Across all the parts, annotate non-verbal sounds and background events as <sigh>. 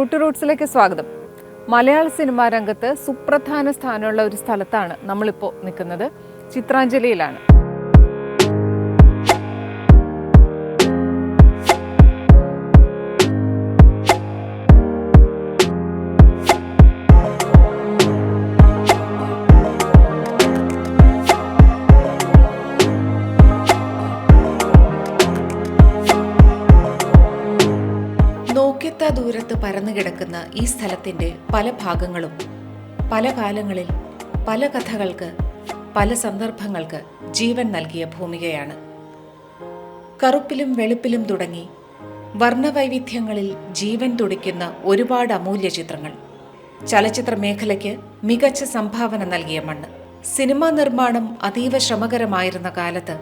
Root റൂട്ട്സിലേക്ക് സ്വാഗതം. മലയാള cinema രംഗത്ത് സുപ്രധാന സ്ഥാനമുള്ള ഒരു സ്ഥലത്താണ് നമ്മളിപ്പോൾ നിൽക്കുന്നത്. ചിത്രാഞ്ജലിയിലാണ്. നോക്കെത്താ ദൂരത്ത് പരന്നു കിടക്കുന്ന ഈ സ്ഥലത്തിന്റെ പല ഭാഗങ്ങളും പല കാലങ്ങളിൽ പല കഥകൾക്ക് പല സന്ദർഭങ്ങൾക്ക് ജീവൻ നൽകിയ ഭൂമികയാണ്. കറുപ്പിലും വെളുപ്പിലും തുടങ്ങി വർണവൈവിധ്യങ്ങളിൽ ജീവൻ തുടിക്കുന്ന ഒരുപാട് അമൂല്യ ചിത്രങ്ങൾ. ചലച്ചിത്ര മേഖലയ്ക്ക് മികച്ച സംഭാവന നൽകിയ മണ്ണ്. സിനിമാ നിർമ്മാണം അതീവ ശ്രമകരമായിരുന്ന കാലത്ത്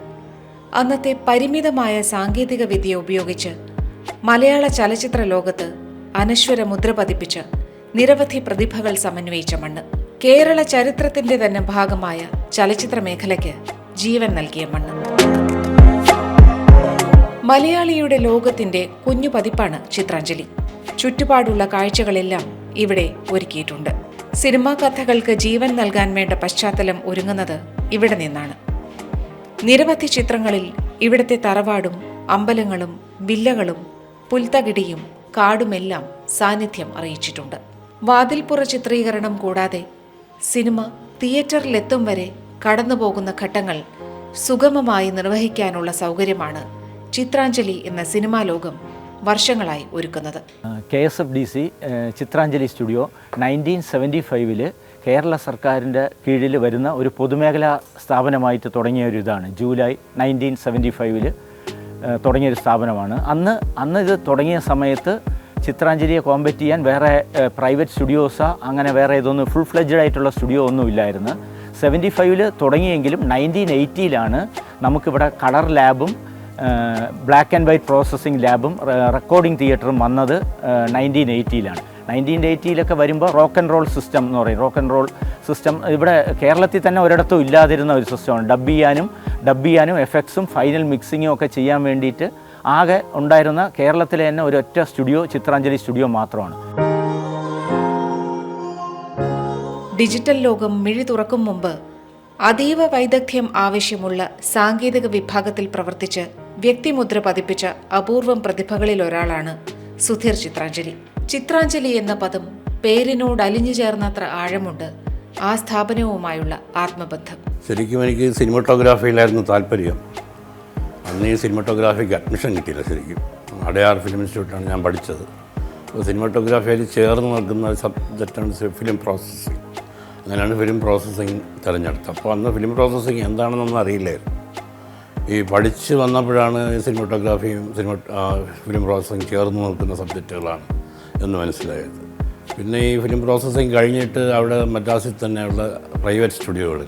അന്നത്തെ പരിമിതമായ സാങ്കേതിക വിദ്യ ഉപയോഗിച്ച് മലയാള ചലച്ചിത്ര ലോകത്ത് അനശ്വര മുദ്ര പതിപ്പിച്ച് നിരവധി പ്രതിഭകൾ സമന്വയിച്ച മണ്ണ്. കേരള ചരിത്രത്തിന്റെ തന്നെ ഭാഗമായ ചലച്ചിത്ര മേഖലയ്ക്ക് ജീവൻ നൽകിയ മണ്ണ്. മലയാളിയുടെ ലോകത്തിന്റെ കുഞ്ഞു പതിപ്പാണ് ചിത്രാഞ്ജലി. ചുറ്റുപാടുള്ള കാഴ്ചകളെല്ലാം ഇവിടെ ഒരുക്കിയിട്ടുണ്ട്. സിനിമാ കഥകൾക്ക് ജീവൻ നൽകാൻ വേണ്ട പശ്ചാത്തലം ഒരുങ്ങുന്നത് ഇവിടെ നിന്നാണ്. നിരവധി ചിത്രങ്ങളിൽ ഇവിടുത്തെ തറവാടും അമ്പലങ്ങളും വില്ലകളും പുൽത്തകിടിയും കാടുമെല്ലാം സാന്നിധ്യം അറിയിച്ചിട്ടുണ്ട്. വാതിൽപ്പുറ ചിത്രീകരണം കൂടാതെ സിനിമ തിയേറ്ററിലെത്തും വരെ കടന്നുപോകുന്ന ഘട്ടങ്ങൾ സുഗമമായി നിർവഹിക്കാനുള്ള സൗകര്യമാണ് ചിത്രാഞ്ജലി എന്ന സിനിമാ ലോകം വർഷങ്ങളായി ഒരുക്കുന്നത്. K S F D C Chitranjali studio nineteen seventy ഫൈവിൽ കേരള സർക്കാരിന്റെ കീഴിൽ വരുന്ന ഒരു പൊതുമേഖലാ സ്ഥാപനമായിട്ട് തുടങ്ങിയ ഒരു ഇതാണ്. ജൂലൈ നയന്റീൻ സെവന്റി ഫൈവിൽ തുടങ്ങിയ ഒരു സ്ഥാപനമാണ്. അന്ന് അന്ന് ഇത് തുടങ്ങിയ സമയത്ത് ചിത്രാഞ്ജലിയെ കോമ്പറ്റ് ചെയ്യാൻ വേറെ പ്രൈവറ്റ് സ്റ്റുഡിയോസാ അങ്ങനെ വേറെ ഇതൊന്നും ഫുൾ ഫ്ലെഡ്ജഡ് ആയിട്ടുള്ള സ്റ്റുഡിയോ ഒന്നും ഇല്ലായിരുന്നു. സെവന്റി ഫൈവിൽ തുടങ്ങിയെങ്കിലും നയന്റീൻ എയ്റ്റിയിലാണ് നമുക്കിവിടെ കളർ ലാബും ബ്ലാക്ക് ആൻഡ് വൈറ്റ് പ്രോസസ്സിംഗ് ലാബും റെക്കോർഡിംഗ് തിയേറ്ററും വന്നത് നയന്റീൻ എയ്റ്റിയിലാണ് നയന്റീൻ എയ്റ്റിയിലൊക്കെ വരുമ്പോൾ റോക്ക് ആൻഡ് റോൾ സിസ്റ്റം എന്ന് പറയും. റോക്ക് ആൻഡ് റോൾ സിസ്റ്റം ഇവിടെ കേരളത്തിൽ തന്നെ ഒരിടത്തും ഇല്ലാതിരുന്ന ഒരു സിസ്റ്റമാണ് ഡബ് ചെയ്യാനും ഡബ് ചെയ്യാനും എഫക്ട്സും ഫൈനൽ മിക്സിങ്ങും ഒക്കെ ചെയ്യാൻ വേണ്ടിയിട്ട് ആകെ ഉണ്ടായിരുന്ന കേരളത്തിലെ തന്നെ ഒരൊറ്റ സ്റ്റുഡിയോ ചിത്രാഞ്ജലി സ്റ്റുഡിയോ മാത്രമാണ്. ഡിജിറ്റൽ ലോകം മിഴി തുറക്കും മുമ്പ് അതീവ വൈദഗ്ധ്യം ആവശ്യമുള്ള സാങ്കേതിക വിഭാഗത്തിൽ പ്രവർത്തിച്ച് വ്യക്തിമുദ്ര പതിപ്പിച്ച അപൂർവം പ്രതിഭകളിൽ ഒരാളാണ് സുധീർ ചിത്രാഞ്ജലി. ചിത്രാഞ്ജലി എന്ന പദം പേരിനോട് അലിഞ്ഞു ചേർന്നത്ര ആഴമുണ്ട് ആ സ്ഥാപനവുമായുള്ള ആത്മബന്ധം. ശരിക്കും എനിക്ക് സിനിമറ്റോഗ്രാഫിയിലായിരുന്നു താല്പര്യം. അന്ന് ഈ സിനിമറ്റോഗ്രാഫിക്ക് അഡ്മിഷൻ കിട്ടിയില്ല ശരിക്കും. അടയാർ ഫിലിം ഇൻസ്റ്റിറ്റ്യൂട്ടാണ് ഞാൻ പഠിച്ചത്. അപ്പോൾ സിനിമറ്റോഗ്രാഫിയിൽ ചേർന്ന് നിൽക്കുന്ന സബ്ജക്റ്റാണ് ഫിലിം പ്രോസസ്സിങ്. അങ്ങനെയാണ് ഫിലിം പ്രോസസ്സിങ് തിരഞ്ഞെടുത്തത്. അപ്പോൾ അന്ന് ഫിലിം പ്രോസസ്സിങ് എന്താണെന്നൊന്നും അറിയില്ലായിരുന്നു. ഈ പഠിച്ച് വന്നപ്പോഴാണ് സിനിമറ്റോഗ്രാഫിയും സിനിമ ഫിലിം പ്രോസസ്സിങ് ചേർന്ന് നിൽക്കുന്ന സബ്ജക്റ്റുകളാണ്. എന്ന് മനസ്സിലായത്. പിന്നെ ഈ ഫിലിം പ്രോസസ്സിങ് കഴിഞ്ഞിട്ട് അവിടെ മദ്രാസിൽ തന്നെയുള്ള പ്രൈവറ്റ് സ്റ്റുഡിയോകളിൽ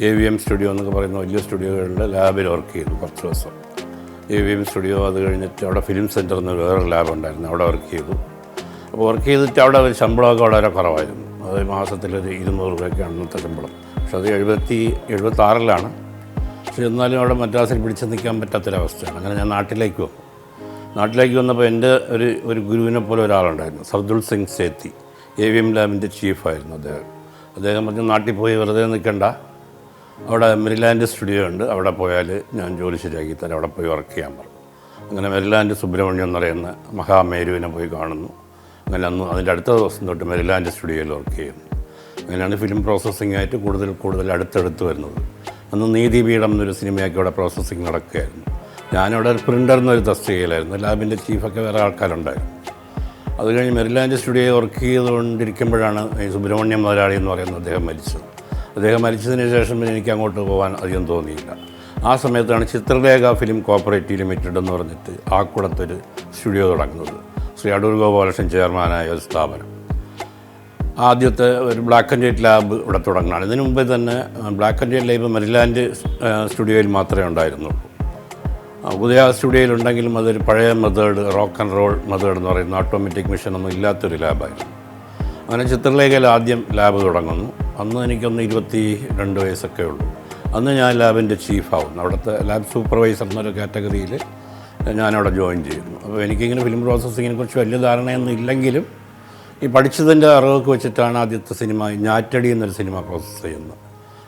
എ വി എം സ്റ്റുഡിയോ എന്നൊക്കെ പറയുന്ന വലിയ സ്റ്റുഡിയോകളിൽ ലാബിൽ വർക്ക് ചെയ്തു കുറച്ച് ദിവസം. എ വി എം സ്റ്റുഡിയോ അത് കഴിഞ്ഞിട്ട് അവിടെ ഫിലിം സെന്റർ എന്ന് വേറെ ലാബ് ഉണ്ടായിരുന്നു അവിടെ വർക്ക് ചെയ്തു. അപ്പോൾ വർക്ക് ചെയ്തിട്ട് അവിടെ ഒരു ശമ്പളമൊക്കെ വളരെ കുറവായിരുന്നു. അത് മാസത്തിലൊരു ഇരുന്നൂറ് രൂപയൊക്കെയാണ് അന്നത്തെ ശമ്പളം. പക്ഷെ അത് എഴുപത്തി എഴുപത്താറിലാണ്. പക്ഷെ എന്നാലും അവിടെ മദ്രാസിൽ പിടിച്ച് നിൽക്കാൻ പറ്റാത്തൊരവസ്ഥയാണ്. അങ്ങനെ ഞാൻ നാട്ടിലേക്ക് വന്നു. നാട്ടിലേക്ക് വന്നപ്പോൾ എന്റെ ഒരു ഒരു ഗുരുവിനെ പോലെ ഒരാളുണ്ടായിരുന്നു Sardul Singh Sethi A V M ലാബിന്റെ ചീഫായിരുന്നു അദ്ദേഹം. അദ്ദേഹം പറഞ്ഞു നാട്ടിൽ പോയി വെറുതെ നിൽക്കണ്ട. അവിടെ മെരിലാൻഡ് സ്റ്റുഡിയോ ഉണ്ട്. അവിടെ പോയാൽ ഞാൻ ജോലി ശരിയാക്കി തരാം. അവിടെ പോയി വർക്ക് ചെയ്യാൻ പറഞ്ഞു അങ്ങനെ മെരിലാൻഡ് സുബ്രഹ്മണ്യം എന്ന് പറയുന്ന മഹാമേരുവിനെ പോയി കാണുന്നു. അങ്ങനെ അന്ന് അതിന്റെ അടുത്ത ദിവസം തൊട്ട് മെരിലാൻഡ് സ്റ്റുഡിയോയിൽ വർക്ക് ചെയ്യുന്നു. അങ്ങനെയാണ് ഫിലിം പ്രോസസ്സിംഗ് ആയിട്ട് കൂടുതൽ കൂടുതൽ അടുത്തടുത്ത് വരുന്നത്. അന്ന് നീതി നീതിപീഠം എന്നൊരു സിനിമയൊക്കെ അവിടെ പ്രോസസ്സിംഗ് നടക്കുകയായിരുന്നു. ഞാനവിടെ ഒരു പ്രിന്റർ എന്നൊരു തസ്തികയിലായിരുന്നു ലാബിന്റെ ചീഫൊക്കെ വേറെ ആൾക്കാരുണ്ടായിരുന്നു. അത് കഴിഞ്ഞ് മെറിലാൻഡ് സ്റ്റുഡിയോ വർക്ക് ചെയ്തുകൊണ്ടിരിക്കുമ്പോഴാണ് ഈ സുബ്രഹ്മണ്യം മുതലാളി എന്ന് പറയുന്ന അദ്ദേഹം മരിച്ചത്. അദ്ദേഹം മരിച്ചതിന് ശേഷം പിന്നെ എനിക്ക് അങ്ങോട്ട് പോകാൻ അധികം തോന്നിയില്ല. ആ സമയത്താണ് ചിത്രലേഖ ഫിലിം കോപ്പറേറ്റീവ് ലിമിറ്റഡ് എന്ന് പറഞ്ഞിട്ട് ആ കുളത്തൊരു സ്റ്റുഡിയോ തുടങ്ങുന്നത്. ശ്രീ അടൂർ ഗോപാലകൃഷ്ണൻ ചെയർമാനായ ഒരു സ്ഥാപനം. ആദ്യത്തെ ഒരു ബ്ലാക്ക് ആൻഡ് വൈറ്റ് ലാബ് ഇവിടെ തുടങ്ങണം ഇതിനു മുമ്പേ തന്നെ black and white lab Merryland സ്റ്റുഡിയോയിൽ മാത്രമേ ഉണ്ടായിരുന്നുള്ളൂ. ഉദയ സ്റ്റുഡിയോയിലുണ്ടെങ്കിലും അതൊരു പഴയ method rock and roll method എന്ന് പറയുന്ന ഓട്ടോമാറ്റിക് മെഷീൻ ഒന്നും ഇല്ലാത്തൊരു ലാബായിരുന്നു അങ്ങനെ ചിത്രലേഖയിൽ ആദ്യം ലാബ് തുടങ്ങുന്നു. അന്ന് എനിക്കൊന്ന് ഇരുപത്തി രണ്ട് വയസ്സൊക്കെ ഉള്ളൂ. അന്ന് ഞാൻ ലാബിന്റെ ചീഫാവുന്നു അവിടുത്തെ ലാബ് സൂപ്പർവൈസർ എന്നൊരു കാറ്റഗറിയിൽ ഞാനവിടെ ജോയിൻ ചെയ്യുന്നു. അപ്പോൾ എനിക്കിങ്ങനെ ഫിലിം പ്രോസസ്സിങ്ങിനെ കുറിച്ച് വലിയ ധാരണയൊന്നും ഇല്ലെങ്കിലും ഈ പഠിച്ചതിന്റെ അറിവൊക്കെ വെച്ചിട്ടാണ് ആദ്യത്തെ സിനിമ ഞാറ്റടി എന്നൊരു സിനിമ പ്രോസസ്സ് ചെയ്യുന്നത്.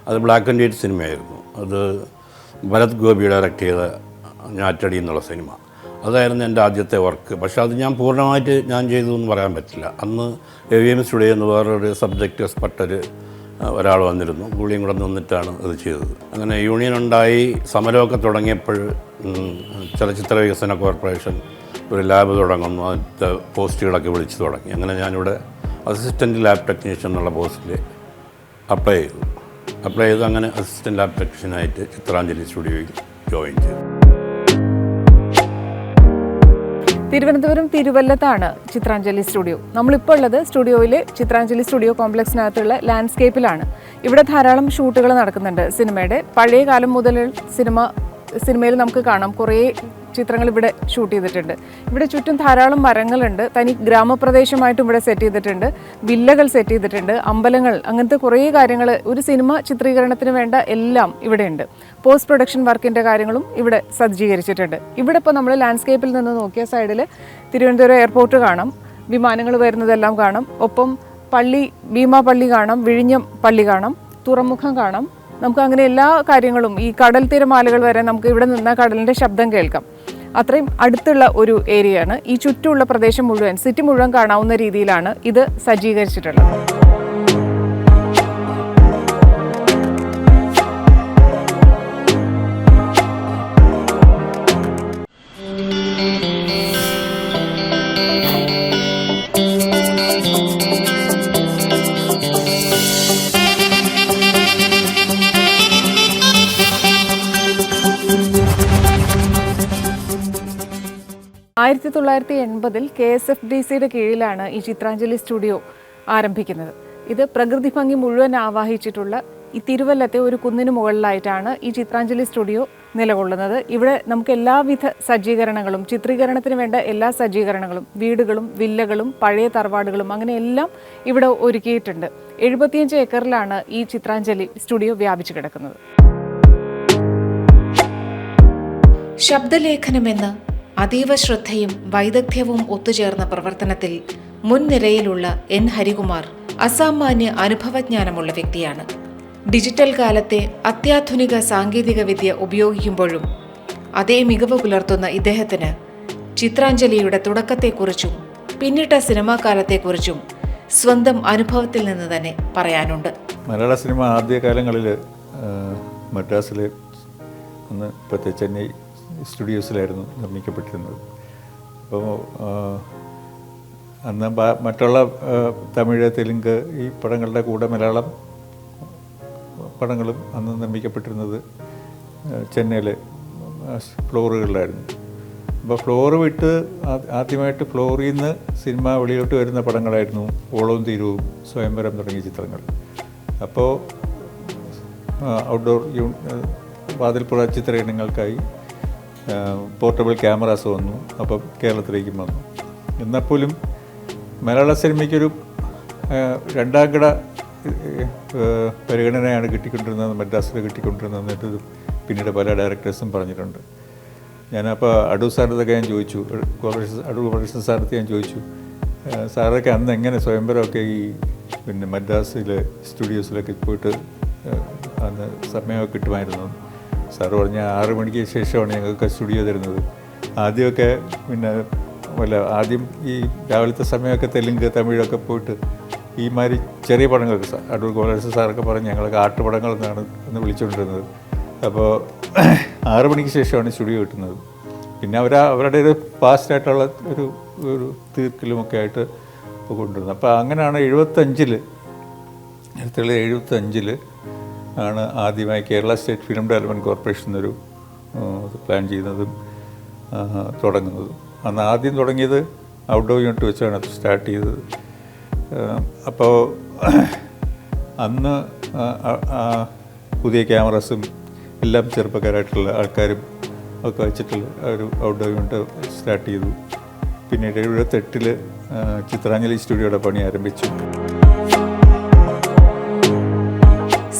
അത് ബ്ലാക്ക് ആൻഡ് വൈറ്റ് സിനിമയായിരുന്നു അത് ഭരത് ഗോപി ഡയറക്റ്റ് ചെയ്ത ഞാറ്റടി എന്നുള്ള സിനിമ. അതായിരുന്നു എന്റെ ആദ്യത്തെ വർക്ക്. പക്ഷേ അത് ഞാൻ പൂർണമായിട്ട് ഞാൻ ചെയ്തു എന്ന് പറയാൻ പറ്റില്ല. അന്ന് എ വി എം സ്റ്റുഡിയോ എന്ന് വേറൊരു സബ്ജക്റ്റ് എക്സ്പെർട്ടൊരു ഒരാൾ വന്നിരുന്നു. പുള്ളിയും കൂടെ നിന്നിട്ടാണ് ഇത് ചെയ്തത്. അങ്ങനെ യൂണിയൻ ഉണ്ടായി. സമരമൊക്കെ തുടങ്ങിയപ്പോൾ ചലച്ചിത്ര വികസന കോർപ്പറേഷൻ ഒരു ലാബ് തുടങ്ങുന്നു. അതിന്റെ പോസ്റ്റുകളൊക്കെ വിളിച്ചു തുടങ്ങി. അങ്ങനെ ഞാനിവിടെ അസിസ്റ്റന്റ് ലാബ് ടെക്നീഷ്യൻ എന്നുള്ള പോസ്റ്റിൽ അപ്ലൈ ചെയ്തു. അപ്ലൈ ചെയ്ത് അങ്ങനെ അസിസ്റ്റന്റ് ലാബ് ടെക്നീഷ്യനായിട്ട് ചിത്രാഞ്ജലി സ്റ്റുഡിയോയിൽ ജോയിൻ ചെയ്തു. തിരുവനന്തപുരം തിരുവല്ലത്താണ് ചിത്രാഞ്ജലി സ്റ്റുഡിയോ. നമ്മളിപ്പോൾ ഉള്ളത് സ്റ്റുഡിയോയിലെ ചിത്രാഞ്ജലി സ്റ്റുഡിയോ കോംപ്ലക്സിനകത്തുള്ള ലാൻഡ്സ്കേപ്പിലാണ്. ഇവിടെ ധാരാളം ഷൂട്ടുകൾ നടക്കുന്നുണ്ട് സിനിമയുടെ. പഴയ കാലം മുതൽ സിനിമ സിനിമയിൽ നമുക്ക് കാണാം. കുറേ ചിത്രങ്ങൾ ഇവിടെ ഷൂട്ട് ചെയ്തിട്ടുണ്ട്. ഇവിടെ ചുറ്റും ധാരാളം മരങ്ങളുണ്ട്. തനി ഗ്രാമപ്രദേശമായിട്ടും ഇവിടെ സെറ്റ് ചെയ്തിട്ടുണ്ട്. വില്ലകൾ സെറ്റ് ചെയ്തിട്ടുണ്ട്. അമ്പലങ്ങൾ അങ്ങനത്തെ കുറേ കാര്യങ്ങൾ. ഒരു സിനിമ ചിത്രീകരണത്തിന് വേണ്ട എല്ലാം ഇവിടെയുണ്ട് പോസ്റ്റ് പ്രൊഡക്ഷൻ വർക്കിന്റെ കാര്യങ്ങളും ഇവിടെ സജ്ജീകരിച്ചിട്ടുണ്ട്. ഇവിടെ ഇപ്പോൾ നമ്മൾ ലാൻഡ്സ്കേപ്പിൽ നിന്ന് നോക്കിയ സൈഡിൽ തിരുവനന്തപുരം എയർപോർട്ട് കാണാം. വിമാനങ്ങൾ വരുന്നതെല്ലാം കാണാം. ഒപ്പം പള്ളി ഭീമാ പള്ളി കാണാം. വിഴിഞ്ഞം പള്ളി കാണാം. തുറമുഖം കാണാം. നമുക്ക് അങ്ങനെ എല്ലാ കാര്യങ്ങളും ഈ കടൽ തിരമാലകൾ വരെ നമുക്ക് ഇവിടെ നിന്ന് കടലിന്റെ ശബ്ദം കേൾക്കാം. അത്രയും അടുത്തുള്ള ഒരു ഏരിയയാണ്. ഈ ചുറ്റുമുള്ള പ്രദേശം മുഴുവൻ സിറ്റി മുഴുവൻ കാണാവുന്ന രീതിയിലാണ് ഇത് സജ്ജീകരിച്ചിട്ടുള്ളത്. ആയിരത്തി തൊള്ളായിരത്തി എൺപതിൽ കെ എസ് എഫ് ഡി സിയുടെ കീഴിലാണ് ഈ ചിത്രാഞ്ജലി സ്റ്റുഡിയോ ആരംഭിക്കുന്നത്. ഇത് പ്രകൃതി ഭംഗി മുഴുവൻ ആവാഹിച്ചിട്ടുള്ള ഈ തിരുവല്ലത്തെ ഒരു കുന്നിന് മുകളിലായിട്ടാണ് ഈ ചിത്രാഞ്ജലി സ്റ്റുഡിയോ നിലകൊള്ളുന്നത്. ഇവിടെ നമുക്ക് എല്ലാവിധ സജ്ജീകരണങ്ങളും ചിത്രീകരണത്തിന് വേണ്ട എല്ലാ സജ്ജീകരണങ്ങളും വീടുകളും വില്ലകളും പഴയ തറവാടുകളും അങ്ങനെ എല്ലാം ഇവിടെ ഒരുക്കിയിട്ടുണ്ട്. എഴുപത്തിയഞ്ച് ഏക്കറിലാണ് ഈ ചിത്രാഞ്ജലി സ്റ്റുഡിയോ വ്യാപിച്ചു കിടക്കുന്നത്. ശബ്ദലേഖനമെന്ന് അതീവ ശ്രദ്ധയും വൈദഗ്ധ്യവും ഒത്തുചേർന്ന പ്രവർത്തനത്തിൽ മുൻനിരയിലുള്ള എൻ. ഹരികുമാർ അസാമാന്യ അനുഭവജ്ഞാനമുള്ള വ്യക്തിയാണ്. ഡിജിറ്റൽ കാലത്തെ അത്യാധുനിക സാങ്കേതിക വിദ്യ ഉപയോഗിക്കുമ്പോഴും അതേ മികവ് പുലർത്തുന്ന ഇദ്ദേഹത്തിന് ചിത്രാഞ്ജലിയുടെ തുടക്കത്തെക്കുറിച്ചും പിന്നിട്ട സിനിമാ കാലത്തെക്കുറിച്ചും സ്വന്തം അനുഭവത്തിൽ നിന്ന് തന്നെ പറയാനുണ്ട്. മലയാള സിനിമ ആദ്യകാലങ്ങളിൽ മദ്രാസിൽ അന്ന് ഇപ്പോഴത്തെ ചെന്നൈ സ്റ്റുഡിയോസിലായിരുന്നു നിർമ്മിക്കപ്പെട്ടിരുന്നത്. അപ്പോൾ അന്ന് മറ്റുള്ള തമിഴ് തെലുങ്ക് ഈ പടങ്ങളുടെ കൂടെ മലയാളം പടങ്ങളും അന്ന് നിർമ്മിക്കപ്പെട്ടിരുന്നത് ചെന്നൈയിലെ ഫ്ലോറുകളിലായിരുന്നു. അപ്പോൾ ഫ്ലോർ വിട്ട് ആദ്യമായിട്ട് ഫ്ലോറിൽ നിന്ന് സിനിമ വെളിയിലോട്ട് വരുന്ന പടങ്ങളായിരുന്നു ഓളവും തീരവും സ്വയംവരം തുടങ്ങിയ ചിത്രങ്ങൾ. അപ്പോൾ ഔട്ട്ഡോർ യൂ വാതിൽപ്പുറ ചിത്രീകരണങ്ങൾക്കായി പോർട്ടബിൾ ക്യാമറാസ് വന്നു. അപ്പം കേരളത്തിലേക്കും വന്നു. എന്നാൽ പോലും മലയാള സിനിമയ്ക്കൊരു രണ്ടാം ആ, പരിഗണനയാണ് കിട്ടിക്കൊണ്ടിരുന്നത് മദ്രാസിൽ കിട്ടിക്കൊണ്ടിരുന്നത് പിന്നീട് പല ഡയറക്ടേഴ്സും പറഞ്ഞിട്ടുണ്ട്. ഞാനപ്പോൾ അടു സാറിനൊക്കെ ഞാൻ ചോദിച്ചു ഗോപാലകൃഷ്ണ അടൂർ ഗോപാലകൃഷ്ണ സാറത്ത് ഞാൻ ചോദിച്ചു സാറൊക്കെ അന്ന് എങ്ങനെ സ്വയംവരമൊക്കെ ഈ പിന്നെ മദ്രാസിലെ സ്റ്റുഡിയോസിലൊക്കെ പോയിട്ട് അന്ന് സമയമൊക്കെ കിട്ടുമായിരുന്നു? സാറ് പറഞ്ഞ ആറ് മണിക്ക് ശേഷമാണ് ഞങ്ങൾക്ക് സ്റ്റുഡിയോ തരുന്നത്. ആദ്യമൊക്കെ പിന്നെ വല്ല ആദ്യം ഈ രാവിലത്തെ സമയമൊക്കെ തെലുങ്ക് തമിഴൊക്കെ പോയിട്ട് ഈ മാതിരി ചെറിയ പടങ്ങൾക്ക് സാർ അടൂർ ഗോപാലകൃഷ്ണ സാറൊക്കെ പറഞ്ഞ് ഞങ്ങളൊക്കെ ആട്ടുപടങ്ങൾ എന്നാണ് എന്ന് വിളിച്ചുകൊണ്ടിരുന്നത്. അപ്പോൾ <clears throat> ആറ് മണിക്ക് ശേഷമാണ് സ്റ്റുഡിയോ കിട്ടുന്നത്. പിന്നെ അവർ അവരുടെ ഒരു പാസ്റ്റായിട്ടുള്ള ഒരു ഒരു തീർക്കലുമൊക്കെ ആയിട്ട് കൊണ്ടുവരുന്നത് അപ്പോൾ അങ്ങനെയാണ് എഴുപത്തഞ്ചിൽ തൊള്ളായിരത്തി എഴുപത്തഞ്ചിൽ ആണ് ആദ്യമായി Kerala state film development corporation എന്നൊരു പ്ലാൻ ചെയ്യുന്നതും തുടങ്ങുന്നതും. അന്ന് ആദ്യം തുടങ്ങിയത് ഔട്ട്ഡോർ യൂണിറ്റ് വെച്ചാണ് അത് സ്റ്റാർട്ട് ചെയ്തത്. അപ്പോൾ അന്ന് പുതിയ ക്യാമറാസും എല്ലാം ചെറുപ്പക്കാരായിട്ടുള്ള ആൾക്കാരും ഒക്കെ വെച്ചിട്ടുള്ള ഒരു ഔട്ട്ഡോർ യൂണിറ്റ് സ്റ്റാർട്ട് ചെയ്തു. പിന്നീട് എഴുപത്തെട്ടിൽ ചിത്രാഞ്ജലി സ്റ്റുഡിയോയുടെ പണി ആരംഭിച്ചു.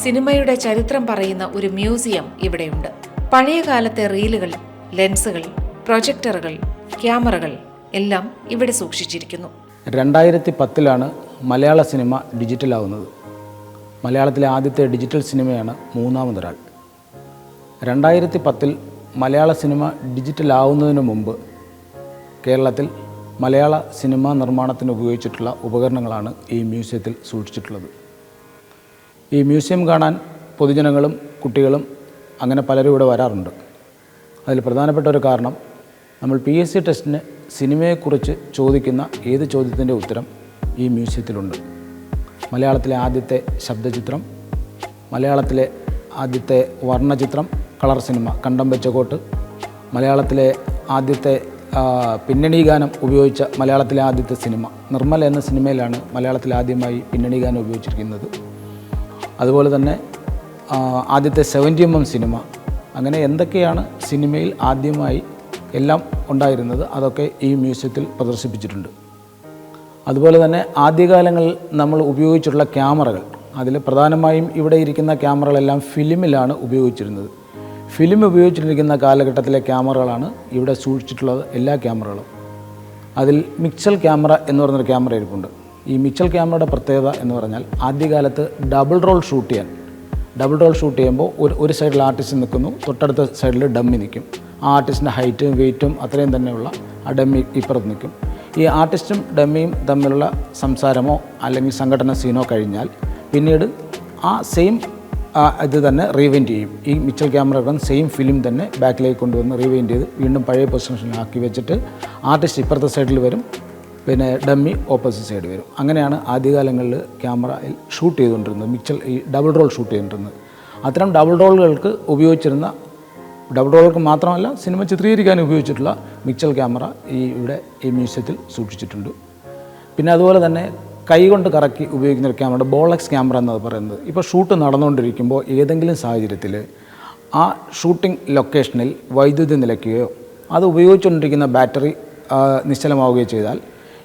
സിനിമയുടെ ചരിത്രം പറയുന്ന ഒരു മ്യൂസിയം ഇവിടെയുണ്ട്. പഴയ കാലത്തെ റീലുകൾ ലെൻസുകൾ പ്രൊജക്ടറുകൾ ക്യാമറകൾ എല്ലാം ഇവിടെ സൂക്ഷിച്ചിരിക്കുന്നു. രണ്ടായിരത്തി പത്തിലാണ് മലയാള സിനിമ ഡിജിറ്റലാവുന്നത്. മലയാളത്തിലെ ആദ്യത്തെ ഡിജിറ്റൽ സിനിമയാണ് മൂന്നാമതൊരാൾ. രണ്ടായിരത്തി പത്തിൽ മലയാള സിനിമ ഡിജിറ്റലാവുന്നതിന് മുമ്പ് കേരളത്തിൽ മലയാള സിനിമാ നിർമ്മാണത്തിന് ഉപയോഗിച്ചിട്ടുള്ള ഉപകരണങ്ങളാണ് ഈ മ്യൂസിയത്തിൽ സൂക്ഷിച്ചിട്ടുള്ളത്. ഈ മ്യൂസിയം കാണാൻ പൊതുജനങ്ങളും കുട്ടികളും അങ്ങനെ പലരും ഇവിടെ വരാറുണ്ട്. അതിൽ പ്രധാനപ്പെട്ട ഒരു കാരണം നമ്മൾ പി എസ് സി ടെസ്റ്റിന് സിനിമയെക്കുറിച്ച് ചോദിക്കുന്ന ഏത് ചോദ്യത്തിന്റെ ഉത്തരം ഈ മ്യൂസിയത്തിലുണ്ട്. മലയാളത്തിലെ ആദ്യത്തെ ശബ്ദചിത്രം മലയാളത്തിലെ ആദ്യത്തെ വർണചിത്രം കളർ സിനിമ കണ്ടം വെച്ചകോട്ട് മലയാളത്തിലെ ആദ്യത്തെ പിന്നണി ഗാനം ഉപയോഗിച്ച മലയാളത്തിലെ ആദ്യത്തെ സിനിമ നിർമ്മൽ എന്ന സിനിമയിലാണ് മലയാളത്തിൽ ആദ്യമായി പിന്നണി ഗാനം ഉപയോഗിച്ചിരിക്കുന്നത്. അതുപോലെ തന്നെ ആദ്യത്തെ സെവന്റി എം എം സിനിമ. അങ്ങനെ എന്തൊക്കെയാണ് സിനിമയിൽ ആദ്യമായി എല്ലാം ഉണ്ടായിരുന്നത്? അതൊക്കെ ഈ മ്യൂസിയത്തിൽ പ്രദർശിപ്പിച്ചിട്ടുണ്ട്. അതുപോലെ തന്നെ ആദ്യകാലങ്ങളിൽ നമ്മൾ ഉപയോഗിച്ചിട്ടുള്ള ക്യാമറകൾ. അതിൽ പ്രധാനമായും ഇവിടെ ഇരിക്കുന്ന ക്യാമറകളെല്ലാം ഫിലിമിലാണ് ഉപയോഗിച്ചിരുന്നത്. ഫിലിം ഉപയോഗിച്ചിരിക്കുന്ന കാലഘട്ടത്തിലെ ക്യാമറകളാണ് ഇവിടെ സൂക്ഷിച്ചിട്ടുള്ളത് എല്ലാ ക്യാമറകളും. അതിൽ മിക്സൽ ക്യാമറ എന്ന് പറഞ്ഞൊരു ക്യാമറ ഇരിപ്പുണ്ട്. ഈ മിച്ചൽ ക്യാമറയുടെ പ്രത്യേകത എന്ന് പറഞ്ഞാൽ ആദ്യകാലത്ത് ഡബിൾ റോൾ ഷൂട്ട് ചെയ്യാൻ ഡബിൾ റോൾ ഷൂട്ട് ചെയ്യുമ്പോൾ ഒരു ഒരു സൈഡിൽ ആർട്ടിസ്റ്റ് നിൽക്കുന്നു തൊട്ടടുത്ത സൈഡിൽ ഡമ്മി നിൽക്കും. ആ ആർട്ടിസ്റ്റിന്റെ ഹൈറ്റും വെയിറ്റും അത്രയും തന്നെയുള്ള ആ ഡമ്മി ഇപ്പുറത്ത് നിൽക്കും. ഈ ആർട്ടിസ്റ്റും ഡമ്മിയും തമ്മിലുള്ള സംസാരമോ അല്ലെങ്കിൽ സംഘടന സീനോ കഴിഞ്ഞാൽ പിന്നീട് ആ സെയിം ഇത് തന്നെ റീവൈൻഡ് ചെയ്യും. ഈ മിച്ചൽ ക്യാമറ സെയിം ഫിലിം തന്നെ ബാക്കിലേക്ക് കൊണ്ടുവന്ന് റീവൈൻഡ് ചെയ്ത് വീണ്ടും പഴയ പൊസിഷനിലാക്കി വെച്ചിട്ട് ആർട്ടിസ്റ്റ് ഇപ്പുറത്തെ സൈഡിൽ വരും. പിന്നെ ഡമ്മി ഓപ്പോസിറ്റ് സൈഡ് വരും. അങ്ങനെയാണ് ആദ്യകാലങ്ങളിൽ ക്യാമറയിൽ ഷൂട്ട് ചെയ്തുകൊണ്ടിരുന്നത്. മിക്സൽ ഈ ഡബിൾ റോൾ ഷൂട്ട് ചെയ്തുകൊണ്ടിരുന്നത് അത്തരം ഡബിൾ റോളുകൾക്ക് ഉപയോഗിച്ചിരുന്ന ഡബിൾ റോളുകൾക്ക് മാത്രമല്ല സിനിമ ചിത്രീകരിക്കാൻ ഉപയോഗിച്ചിട്ടുള്ള മിക്സൽ ക്യാമറ ഈ ഇവിടെ ഈ മ്യൂസിയത്തിൽ സൂക്ഷിച്ചിട്ടുണ്ട്. പിന്നെ അതുപോലെ തന്നെ കൈകൊണ്ട് കറക്കി ഉപയോഗിക്കുന്ന ഒരു ക്യാമറ ബോളക്സ് ക്യാമറ എന്നത് പറയുന്നത്. ഇപ്പോൾ ഷൂട്ട് നടന്നുകൊണ്ടിരിക്കുമ്പോൾ ഏതെങ്കിലും സാഹചര്യത്തിൽ ആ ഷൂട്ടിംഗ് ലൊക്കേഷനിൽ വൈദ്യുതി നിലയ്ക്കുകയോ അത് ഉപയോഗിച്ചുകൊണ്ടിരിക്കുന്ന ബാറ്ററി നിശ്ചലമാവുകയോ ചെയ്താൽ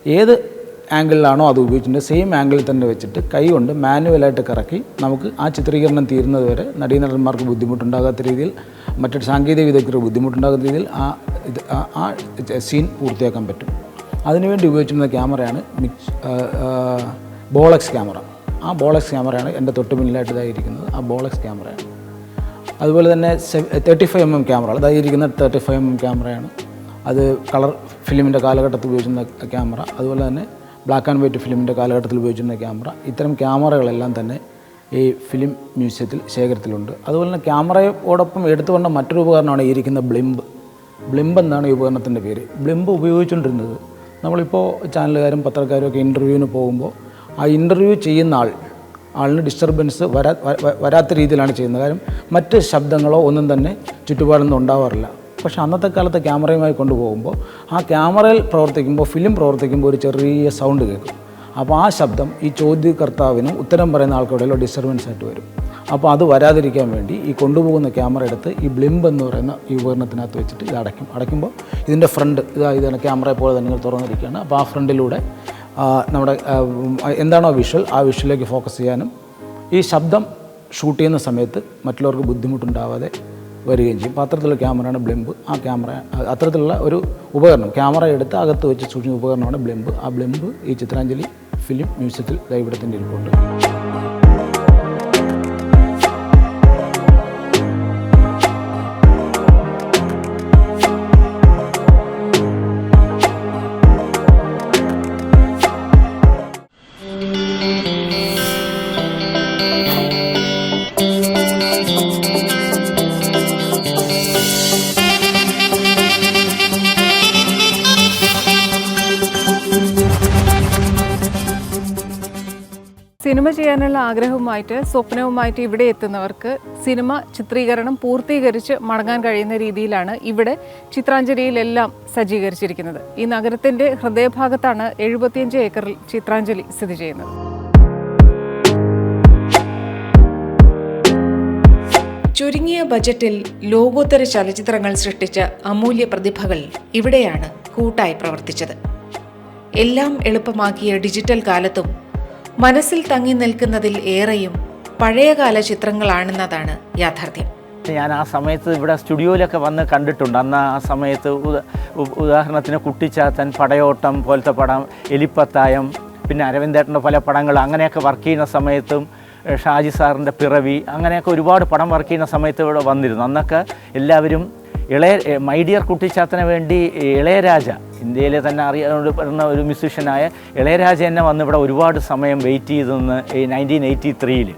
ഏത് ആംഗിളിലാണോ അത് ഉപയോഗിച്ചിട്ടുണ്ട് സെയിം ആംഗിളിൽ തന്നെ വെച്ചിട്ട് കൈ കൊണ്ട് മാനുവലായിട്ട് കറക്കി നമുക്ക് ആ ചിത്രീകരണം തീരുന്നത് വരെ നടീനടന്മാർക്ക് ബുദ്ധിമുട്ടുണ്ടാകാത്ത രീതിയിൽ മറ്റൊരു സാങ്കേതിക വിദഗ്ധർക്ക് ബുദ്ധിമുട്ടുണ്ടാകാത്ത രീതിയിൽ ആ ഇത് ആ- ആ സീൻ പൂർത്തിയാക്കാൻ പറ്റും. അതിനുവേണ്ടി ഉപയോഗിച്ചിരുന്ന ക്യാമറയാണ് മിക്സ് ബോളക്സ് ക്യാമറ. ആ ബോളക്സ് ക്യാമറയാണ് എന്റെ തൊട്ട് മുന്നിലായിട്ട് ഇതായിരിക്കുന്നത് ആ ബോളക്സ് ക്യാമറയാണ്. അതുപോലെ തന്നെ thirty five M M camera അതായിരിക്കുന്ന thirty five M M ക്യാമറയാണ്. അത് കളർ ഫിലിമിന്റെ കാലഘട്ടത്തിൽ ഉപയോഗിച്ചിരുന്ന ക്യാമറ അതുപോലെ തന്നെ ബ്ലാക്ക് ആൻഡ് വൈറ്റ് ഫിലിമിന്റെ കാലഘട്ടത്തിൽ ഉപയോഗിച്ചിരുന്ന ക്യാമറ ഇത്തരം ക്യാമറകളെല്ലാം തന്നെ ഈ ഫിലിം മ്യൂസിയത്തിൽ ശേഖരത്തിലുണ്ട്. അതുപോലെ തന്നെ ക്യാമറയോടൊപ്പം എടുത്തുകൊണ്ട മറ്റൊരു ഉപകരണമാണ് ഇരിക്കുന്ന ബ്ലിംബ് ബ്ലിംബ് എന്നാണ് ഈ ഉപകരണത്തിന്റെ പേര്. ബ്ലിംബ് ഉപയോഗിച്ചുകൊണ്ടിരുന്നത്. നമ്മളിപ്പോൾ ചാനലുകാരും പത്രക്കാരും ഒക്കെ ഇന്റർവ്യൂവിന് പോകുമ്പോൾ ആ ഇന്റർവ്യൂ ചെയ്യുന്ന ആൾ ആളിന് ഡിസ്റ്റർബൻസ് വരാ വരാത്ത രീതിയിലാണ് ചെയ്യുന്നത്. കാര്യം മറ്റ് ശബ്ദങ്ങളോ ഒന്നും തന്നെ ചുറ്റുപാടൊന്നും ഉണ്ടാവാറില്ല. പക്ഷേ അന്നത്തെ കാലത്ത് ക്യാമറയുമായി കൊണ്ടുപോകുമ്പോൾ ആ ക്യാമറയിൽ പ്രവർത്തിക്കുമ്പോൾ ഫിലിം പ്രവർത്തിക്കുമ്പോൾ ഒരു ചെറിയ സൗണ്ട് കേൾക്കും. അപ്പോൾ ആ ശബ്ദം ഈ ചോദ്യകർത്താവിനും ഉത്തരം പറയുന്ന ആൾക്കിടയിലോ ഡിസ്റ്റർബൻസ് ആയിട്ട് വരും. അപ്പോൾ അത് വരാതിരിക്കാൻ വേണ്ടി ഈ കൊണ്ടുപോകുന്ന ക്യാമറ എടുത്ത് ഈ ബ്ലിംബ് എന്ന് പറയുന്ന ഈ ഉപകരണത്തിനകത്ത് വെച്ചിട്ട് ഇത് അടയ്ക്കും. അടയ്ക്കുമ്പോൾ ഇതിന്റെ ഫ്രണ്ട് ഇതാ ഇതാണ് ക്യാമറയെ പോലെ തന്നെ തുറന്നിരിക്കുകയാണ്. അപ്പോൾ ആ ഫ്രണ്ടിലൂടെ നമ്മുടെ എന്താണോ വിഷ്വൽ ആ വിഷ്വലിലേക്ക് ഫോക്കസ് ചെയ്യാനും ഈ ശബ്ദം ഷൂട്ട് ചെയ്യുന്ന സമയത്ത് മറ്റുള്ളവർക്ക് ബുദ്ധിമുട്ടുണ്ടാവാതെ വരികയും ചെയ്യും. അപ്പോൾ അത്തരത്തിലുള്ള ക്യാമറയാണ് ബ്ലിമ്പ് ആ ക്യാമറ അത്തരത്തിലുള്ള ഒരു ഉപകരണം ക്യാമറ എടുത്ത് അകത്ത് വെച്ച് സൂക്ഷിക്കുന്ന ഉപകരണമാണ് ബ്ലിമ്പ് ആ ബ്ലിമ്പ് ഈ ചിത്രാഞ്ജലി ഫിലിം മ്യൂസിയത്തിൽ ദാ ഇരിപ്പുണ്ട് ചെയ്യാനുള്ള ആഗ്രഹവുമായിട്ട് സ്വപ്നവുമായിട്ട് ഇവിടെ എത്തുന്നവർക്ക് സിനിമ ചിത്രീകരണം പൂർത്തീകരിച്ച് മടങ്ങാൻ കഴിയുന്ന രീതിയിലാണ് ഇവിടെ ചിത്രാഞ്ജലിയിലെല്ലാം സജ്ജീകരിച്ചിരിക്കുന്നത്. ഈ നഗരത്തിന്റെ ഹൃദയഭാഗത്താണ് എഴുപത്തിയഞ്ച് ഏക്കറിൽ ചിത്രാഞ്ജലി സ്ഥിതി ചെയ്യുന്നത്. ചുരുങ്ങിയ ബജറ്റിൽ ലോകോത്തര ചലച്ചിത്രങ്ങൾ സൃഷ്ടിച്ച അമൂല്യ പ്രതിഭകൾ ഇവിടെയാണ് കൂട്ടായി പ്രവർത്തിച്ചത്. എല്ലാം എളുപ്പമാക്കിയ ഡിജിറ്റൽ കാലത്തും മനസ്സിൽ തങ്ങി നിൽക്കുന്നതിൽ ഏറെയും പഴയകാല ചിത്രങ്ങളാണെന്നതാണ് യാഥാർത്ഥ്യം. ഞാൻ ആ സമയത്ത് ഇവിടെ സ്റ്റുഡിയോയിലൊക്കെ വന്ന് കണ്ടിട്ടുണ്ട്. അന്ന് ആ സമയത്ത് ഉദാഹരണത്തിന് കുട്ടിച്ചാത്തൻ പടയോട്ടം പോലത്തെ പടം എലിപ്പത്തായം പിന്നെ അരവിന്ദേട്ടന്റെ പല പടങ്ങൾ അങ്ങനെയൊക്കെ വർക്ക് ചെയ്യുന്ന സമയത്തും ഷാജി സാറിന്റെ പിറവി അങ്ങനെയൊക്കെ ഒരുപാട് പടം വർക്ക് ചെയ്യുന്ന സമയത്ത് ഇവിടെ വന്നിരുന്നു. അന്നൊക്കെ എല്ലാവരും ഇളയ മൈ ഡിയർ കുട്ടിച്ചാത്തന് വേണ്ടി ഇളയരാജ ഇന്ത്യയിലെ തന്നെ അറിയപ്പെടുന്ന ഒരു മ്യൂസീഷ്യനായ ഇളയരാജ എന്നെ വന്ന് ഇവിടെ ഒരുപാട് സമയം വെയിറ്റ് ചെയ്തെന്ന് നയന്റീൻ എയ്റ്റി ത്രീയിൽ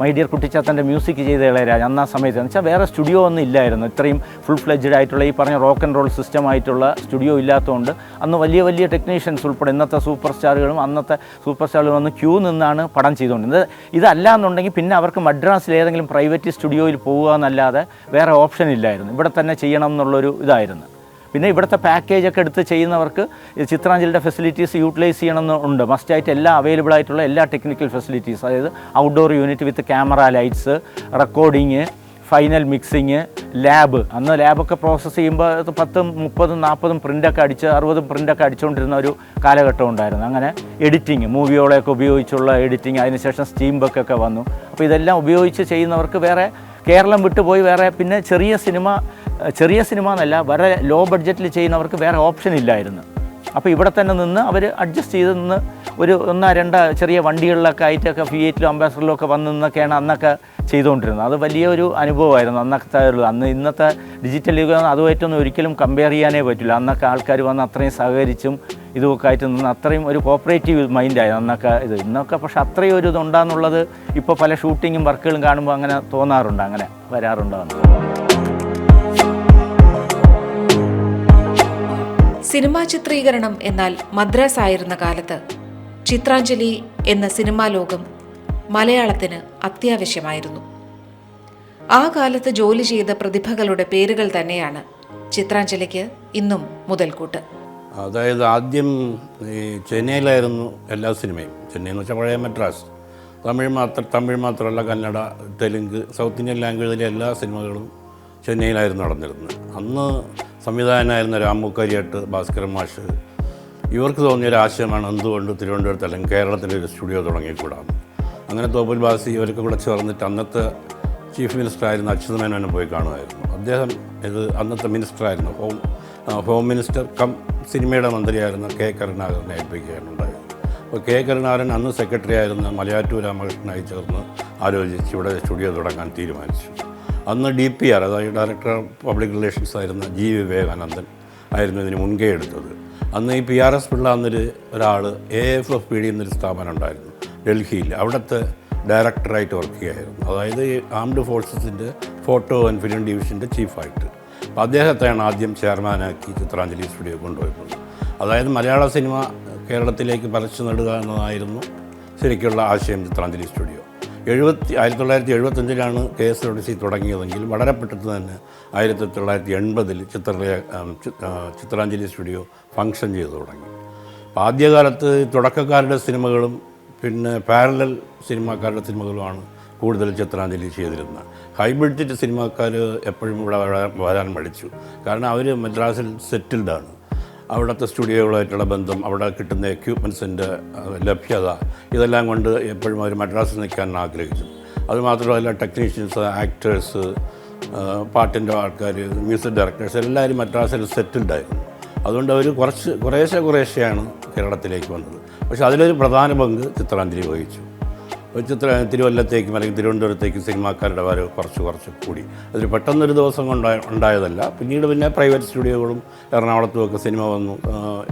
മൈ ഡിയർ കുട്ടിച്ചാത്തന്റെ മ്യൂസിക് ചെയ്ത ഇളയരാജ. അന്ന് ആ സമയത്ത് എന്ന് വെച്ചാൽ വേറെ സ്റ്റുഡിയോ ഒന്നും ഇല്ലായിരുന്നു. ഇത്രയും ഫുൾ ഫ്ലെഡ്ജഡ് ആയിട്ടുള്ള ഈ പറഞ്ഞ റോക്ക് ആൻഡ് റോൾ സിസ്റ്റം ആയിട്ടുള്ള സ്റ്റുഡിയോ ഇല്ലാത്തതുകൊണ്ട് അന്ന് വലിയ വലിയ ടെക്നീഷ്യൻസ് ഉൾപ്പെടെ ഇന്നത്തെ സൂപ്പർ സ്റ്റാറുകളും അന്നത്തെ സൂപ്പർ സ്റ്റാറുകളും വന്ന് ക്യൂ നിന്നാണ് പടം ചെയ്തുകൊണ്ടിരുന്നത്. ഇതല്ല എന്നുണ്ടെങ്കിൽ പിന്നെ അവർക്ക് മദ്രാസിൽ ഏതെങ്കിലും പ്രൈവറ്റ് സ്റ്റുഡിയോയിൽ പോകുക എന്നല്ലാതെ വേറെ ഓപ്ഷൻ ഇല്ലായിരുന്നു. ഇവിടെ തന്നെ ചെയ്യണം എന്നുള്ളൊരു ഇതായിരുന്നു. പിന്നെ ഇവിടുത്തെ പാക്കേജ് ഒക്കെ എടുത്ത് ചെയ്യുന്നവർക്ക് ചിത്രാഞ്ജലിയുടെ ഫെസിലിറ്റീസ് യൂട്ടിലൈസ് ചെയ്യണമെന്ന് ഉണ്ട്. മസ്റ്റായിട്ട് എല്ലാ അവൈലബിൾ ആയിട്ടുള്ള എല്ലാ ടെക്നിക്കൽ ഫെസിലിറ്റീസ് അതായത് outdoor unit with camera lights recording final mixing lab അന്ന് ലാബൊക്കെ പ്രോസസ്സ് ചെയ്യുമ്പോൾ പത്തും മുപ്പതും നാൽപ്പതും പ്രിന്റൊക്കെ അടിച്ച് അറുപതും പ്രിന്റൊക്കെ അടിച്ചുകൊണ്ടിരുന്ന ഒരു കാലഘട്ടം ഉണ്ടായിരുന്നു. അങ്ങനെ എഡിറ്റിങ് മൂവിയോളെയൊക്കെ ഉപയോഗിച്ചുള്ള എഡിറ്റിങ് അതിനുശേഷം സ്റ്റീം ബക്കൊക്കെ വന്നു. അപ്പോൾ ഇതെല്ലാം ഉപയോഗിച്ച് ചെയ്യുന്നവർക്ക് വേറെ കേരളം വിട്ടുപോയി വേറെ പിന്നെ ചെറിയ സിനിമ ചെറിയ സിനിമ എന്നല്ല വളരെ ലോ ബഡ്ജറ്റിൽ ചെയ്യുന്നവർക്ക് വേറെ ഓപ്ഷൻ ഇല്ലായിരുന്നു. അപ്പോൾ ഇവിടെ തന്നെ നിന്ന് അവർ അഡ്ജസ്റ്റ് ചെയ്ത് നിന്ന് ഒരു ഒന്നോ രണ്ടോ ചെറിയ വണ്ടികളിലൊക്കെ ആയിട്ടൊക്കെ ഫിയേറ്റിലും അംബാസഡറിലും ഒക്കെ വന്ന് നിന്നൊക്കെയാണ് അന്നൊക്കെ ചെയ്തുകൊണ്ടിരുന്നത്. അത് വലിയൊരു അനുഭവമായിരുന്നു അന്നത്തെ അന്ന് ഇന്നത്തെ ഡിജിറ്റൽ യുഗം അതുമായിട്ടൊന്നും ഒരിക്കലും കമ്പയർ ചെയ്യാനേ പറ്റില്ല. അന്നൊക്കെ ആൾക്കാർ വന്ന് അത്രയും സഹകരിച്ചും ഇതുമൊക്കെ ആയിട്ട് നിന്ന് അത്രയും ഒരു കോപ്പറേറ്റീവ് മൈൻഡായിരുന്നു അന്നൊക്കെ ഇത്. ഇന്നൊക്കെ പക്ഷെ അത്രയും ഒരു ഇതുണ്ടാന്നുള്ളത് ഇപ്പോൾ പല ഷൂട്ടിങ്ങും വർക്കുകളും കാണുമ്പോൾ അങ്ങനെ തോന്നാറുണ്ട് അങ്ങനെ വരാറുണ്ടാകുന്നു സിനിമാ ചിത്രീകരണം എന്നാൽ മദ്രാസ് ആയിരുന്ന കാലത്ത് ചിത്രാഞ്ജലി എന്ന സിനിമാ ലോകം മലയാളത്തിന് അത്യാവശ്യമായിരുന്നു. ആ കാലത്ത് ജോലി ചെയ്ത പ്രതിഭകളുടെ പേരുകൾ തന്നെയാണ് ചിത്രാഞ്ജലിക്ക് ഇന്നും മുതൽക്കൂട്ട്. അതായത് ആദ്യം ഈ ചെന്നൈയിലായിരുന്നു എല്ലാ സിനിമയും. ചെന്നൈ എന്ന് വെച്ചാൽ പഴയ മദ്രാസ്. തമിഴ് മാത്രം തമിഴ് മാത്രമല്ല കന്നഡ തെലുങ്ക് സൗത്ത് ഇന്ത്യൻ ലാംഗ്വേജിലെ എല്ലാ സിനിമകളും ചെന്നൈയിലായിരുന്നു നടന്നിരുന്നത്. അന്ന് സംവിധായകനായിരുന്ന രാമുക്കരിയാട്ട് ഭാസ്കരൻ മാഷ് ഇവർക്ക് തോന്നിയൊരു ആശയമാണ് എന്തുകൊണ്ട് തിരുവനന്തപുരത്ത് അല്ലെങ്കിൽ കേരളത്തിലെ ഒരു സ്റ്റുഡിയോ തുടങ്ങിക്കൂടാന്ന് അങ്ങനെ തോപ്പൽ ബാസി ഇവരൊക്കെ കൂടെ ചേർന്നിട്ട് അന്നത്തെ ചീഫ് മിനിസ്റ്റർ ആയിരുന്ന അച്യുതമേനോനെ പോയി കാണുമായിരുന്നു. അദ്ദേഹം ഇത് അന്നത്തെ മിനിസ്റ്ററായിരുന്നു. ഹോം ഹോം മിനിസ്റ്റർ കം സിനിമയുടെ മന്ത്രിയായിരുന്ന കെ കരുണാകരനെ ഏൽപ്പിക്കുകയാണ് ഉണ്ടായത് അപ്പോൾ കെ കരുണാകരൻ അന്ന് സെക്രട്ടറി ആയിരുന്ന മലയാറ്റൂർ രാമകൃഷ്ണനായി ചേർന്ന് ആലോചിച്ച് ഇവിടെ സ്റ്റുഡിയോ തുടങ്ങാൻ തീരുമാനിച്ചു. അന്ന് ഡി പി ആർ അതായത് ഡയറക്ടർ പബ്ലിക് റിലേഷൻസ് ആയിരുന്ന ജി വിവേകാനന്ദൻ ആയിരുന്നു ഇതിന് മുൻകൈ എടുത്തത്. അന്ന് ഈ പി ആർ എസ് പിള്ള എന്നൊരു ഒരാൾ A F F P D എന്നൊരു സ്ഥാപനം ഉണ്ടായിരുന്നു ഡൽഹിയിൽ അവിടുത്തെ ഡയറക്ടറായിട്ട് വർക്ക് ചെയ്യുമായിരുന്നു അതായത് ഈ ആംഡ് ഫോഴ്സസിന്റെ ഫോട്ടോ ആൻഡ് ഫിലിം ഡിവിഷന്റെ ചീഫായിട്ട് അപ്പോൾ അദ്ദേഹത്തെയാണ് ആദ്യം ചെയർമാനാക്കി ചിത്രാഞ്ജലി സ്റ്റുഡിയോ കൊണ്ടുപോയത് അതായത് മലയാള സിനിമ കേരളത്തിലേക്ക് പറച്ചു നടുക എന്നതായിരുന്നു ശരിക്കുള്ള ആശയം ചിത്രാഞ്ജലി സ്റ്റുഡിയോ എഴുപത്തി ആയിരത്തി തൊള്ളായിരത്തി എഴുപത്തഞ്ചിലാണ് കെ എസ് ഡി സി തുടങ്ങിയതെങ്കിൽ വളരെ പെട്ടെന്ന് തന്നെ ആയിരത്തി തൊള്ളായിരത്തി എൺപതിൽ ചിത്രലയ ആ, ചി- ആ, ചിത്രാഞ്ജലി സ്റ്റുഡിയോ ഫങ്ഷൻ ചെയ്തു തുടങ്ങി. അപ്പോൾ ആദ്യകാലത്ത് തുടക്കക്കാരുടെ സിനിമകളും പിന്നെ പാരലൽ സിനിമാക്കാരുടെ സിനിമകളുമാണ് കൂടുതൽ ചിത്രാഞ്ജലി ചെയ്തിരുന്നത്. ഹൈ ബഡ്ജറ്റ് സിനിമാക്കാർ എപ്പോഴും ഇവിടെ വരാൻ മടിച്ചു. കാരണം അവർ മദ്രാസിൽ സെറ്റിൽഡാണ്. അവിടുത്തെ സ്റ്റുഡിയോകളായിട്ടുള്ള ബന്ധം അവിടെ കിട്ടുന്ന എക്യൂപ്മെൻസിന്റെ ലഭ്യത ഇതെല്ലാം കൊണ്ട് എപ്പോഴും അവർ മദ്രാസിൽ നിൽക്കാൻ ആഗ്രഹിച്ചു. അതുമാത്രമല്ല ടെക്നീഷ്യൻസ് ആക്ടേഴ്സ് പാട്ടിന്റെ ആൾക്കാർ മ്യൂസിക് ഡയറക്ടേഴ്സ് എല്ലാവരും മദ്രാസിൽ സെറ്റിൽഡായിരുന്നു അതുകൊണ്ട് അവർ കുറച്ച് കുറേശ്ശെ കുറേശ്ശെയാണ് കേരളത്തിലേക്ക് വന്നത്. പക്ഷേ അതിലൊരു പ്രധാന പങ്ക് ചിത്രാഞ്ജലി വഹിച്ചു. ചിത്ര തിരുവല്ലത്തേക്കും അല്ലെങ്കിൽ തിരുവനന്തപുരത്തേക്കും സിനിമാക്കാരുടെ വരവ് കുറച്ച് കുറച്ച് കൂടി. അതിൽ പെട്ടെന്നൊരു ദിവസം കൊണ്ട് ഉണ്ടായതല്ല. പിന്നീട് പിന്നെ പ്രൈവറ്റ് സ്റ്റുഡിയോകളും എറണാകുളത്തും ഒക്കെ സിനിമ വന്നു.